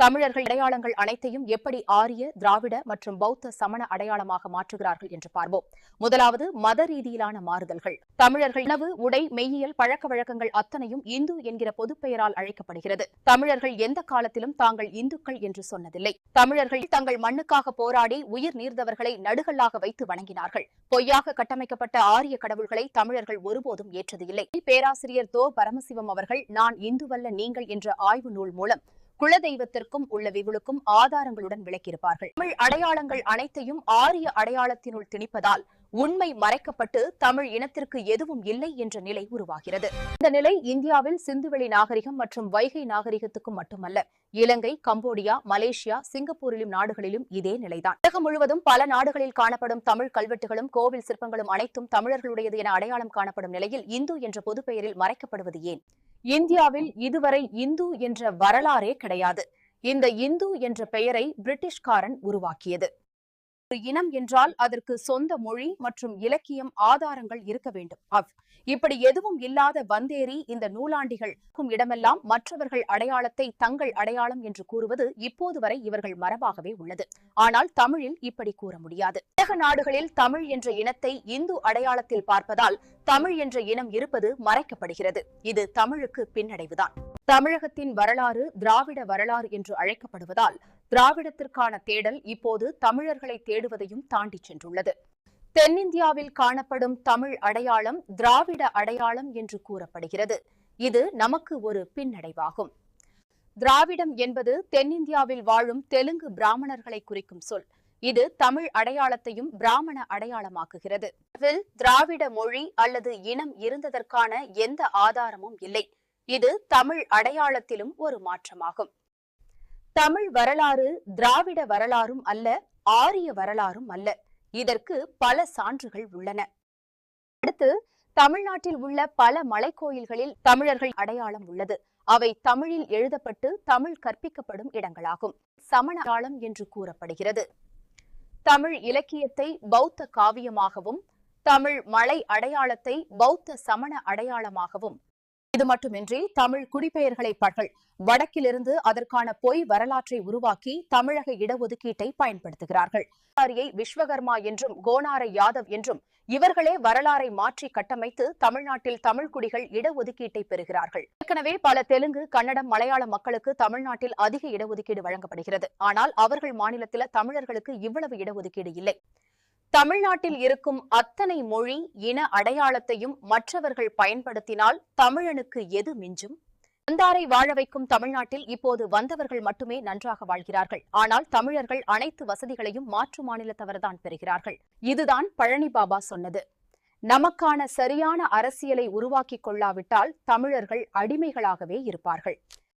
தமிழர்கள் அடையாளங்கள் அனைத்தையும் எப்படி ஆரிய திராவிட மற்றும் பௌத்த சமண அடையாளமாக மாற்றுகிறார்கள் என்று பார்ப்போம். முதலாவது மத ரீதியிலான மாறுதல்கள். தமிழர்கள் உணவு உடை மெய்யியல் பழக்க வழக்கங்கள் அத்தனையும் இந்து என்கிற பொதுப்பெயரால் அழைக்கப்படுகிறது. தமிழர்கள் எந்த காலத்திலும் தாங்கள் இந்துக்கள் என்று சொன்னதில்லை. தமிழர்கள் தங்கள் மண்ணுக்காக போராடி உயிர் நீர்ந்தவர்களை நடுகல்லாக வைத்து வணங்கினார்கள். பொய்யாக கட்டமைக்கப்பட்ட ஆரிய கடவுள்களை தமிழர்கள் ஒருபோதும் ஏற்றது இல்லை பேராசிரியர் தோ. பரமசிவம் அவர்கள் நான் இந்துவல்ல நீங்கள் என்ற ஆய்வு நூல் மூலம் குலதெய்வத்திற்கும் உள்ள விவுளுக்கும் ஆதாரங்களுடன் விளக்கியிருப்பார்கள். தமிழ் அடையாளங்கள் அனைத்தையும் ஆரிய அடையாளத்தினுள் திணிப்பதால் உண்மை மறைக்கப்பட்டு தமிழ் இனத்திற்கு எதுவும் இல்லை என்ற நிலை உருவாகிறது. இந்த நிலை இந்தியாவில் சிந்துவெளி நாகரிகம் மற்றும் வைகை நாகரிகத்துக்கும் மட்டுமல்ல இலங்கை கம்போடியா மலேசியா சிங்கப்பூரிலும் நாடுகளிலும் இதே நிலைதான். உலகம் முழுவதும் பல நாடுகளில் காணப்படும் தமிழ் கல்வெட்டுகளும் கோவில் சிற்பங்களும் அனைத்தும் தமிழர்களுடையது என அடையாளம் காணப்படும் நிலையில் இந்து என்ற பொதுப்பெயரில் மறைக்கப்படுவது ஏன்? இந்தியாவில் இதுவரை இந்து என்ற வரலாறே கிடையாது. இந்த இந்து என்ற பெயரை பிரிட்டிஷ்காரன் உருவாக்கியது. ஒரு இனம் என்றால் அதற்கு சொந்த மொழி மற்றும் இலக்கியம் ஆதாரங்கள் இருக்க வேண்டும். அவ். இப்படி எதுவும் இல்லாத வந்தேரி இந்த நூலாண்டிகள் இடமெல்லாம் மற்றவர்கள் அடையாளத்தை தங்கள் அடையாளம் என்று கூறுவது இப்போது வரை இவர்கள் மரபாகவே உள்ளது. ஆனால் தமிழில் இப்படி கூற முடியாது. உலக நாடுகளில் தமிழ் என்ற இனத்தை இந்து அடையாளத்தில் பார்ப்பதால் தமிழ் என்ற இனம் இருப்பது மறைக்கப்படுகிறது. இது தமிழுக்கு பின்னடைவுதான். தமிழகத்தின் வரலாறு திராவிட வரலாறு என்று அழைக்கப்படுவதால் திராவிடத்திற்கான தேடல் இப்போது தமிழர்களை தேடுவதையும் தாண்டிச் சென்றுள்ளது. தென்னிந்தியாவில் காணப்படும் தமிழ் அடையாளம் திராவிட அடையாளம் என்று கூறப்படுகிறது. இது நமக்கு ஒரு பின்னடைவாகும். திராவிடம் என்பது தென்னிந்தியாவில் வாழும் தெலுங்கு பிராமணர்களை குறிக்கும் சொல். இது தமிழ் அடையாளத்தையும் பிராமண அடையாளமாக்குகிறது. திராவிட மொழி அல்லது இனம் இருந்ததற்கான எந்த ஆதாரமும் இல்லை. இது தமிழ் அடையாளத்திலும் ஒரு மாற்றமாகும். தமிழ் வரலாறு திராவிட வரலாறும் அல்ல ஆரிய வரலாறும் அல்ல. இதற்கு பல சான்றுகள் உள்ளன. அடுத்து தமிழ்நாட்டில் உள்ள பல மலைக்கோயில்களில் தமிழர்கள் அடையாளம் உள்ளது. அவை தமிழில் எழுதப்பட்டு தமிழ் கற்பிக்கப்படும் இடங்களாகும். சமண என்று கூறப்படுகிறது. தமிழ் இலக்கியத்தை பௌத்த காவியமாகவும் தமிழ் மலை அடையாளத்தை பௌத்த சமண அடையாளமாகவும் இது மட்டுமின்றி தமிழ் குடிபெயர்களை பகல் வடக்கிலிருந்து அதற்கான பொய் வரலாற்றை உருவாக்கி தமிழக இடஒதுக்கீட்டை பயன்படுத்துகிறார்கள். விஸ்வகர்மா என்றும் கோனாரை யாதவ் என்றும் இவர்களே வரலாறை மாற்றி கட்டமைத்து தமிழ்நாட்டில் தமிழ் குடிகள் இடஒதுக்கீட்டை பெறுகிறார்கள். ஏற்கனவே பல தெலுங்கு கன்னடம் மலையாள மக்களுக்கு தமிழ்நாட்டில் அதிக இடஒதுக்கீடு வழங்கப்படுகிறது. ஆனால் அவர்கள் மாநிலத்தில் தமிழர்களுக்கு இவ்வளவு இடஒதுக்கீடு இல்லை. தமிழ்நாட்டில் இருக்கும் அத்தனை மொழி இன அடையாளத்தையும் மற்றவர்கள் பயன்படுத்தினால் தமிழனுக்கு எது மிஞ்சும்? வந்தாரை வாழ வைக்கும் தமிழ்நாட்டில் இப்போது வந்தவர்கள் மட்டுமே நன்றாக வாழ்கிறார்கள். ஆனால் தமிழர்கள் அனைத்து வசதிகளையும் மாற்று மாநிலத்தவர்தான் பெறுகிறார்கள். இதுதான் பழனி பாபா சொன்னது. நமக்கான சரியான அரசியலை உருவாக்கிக் கொள்ளாவிட்டால் தமிழர்கள் அடிமைகளாகவே இருப்பார்கள்.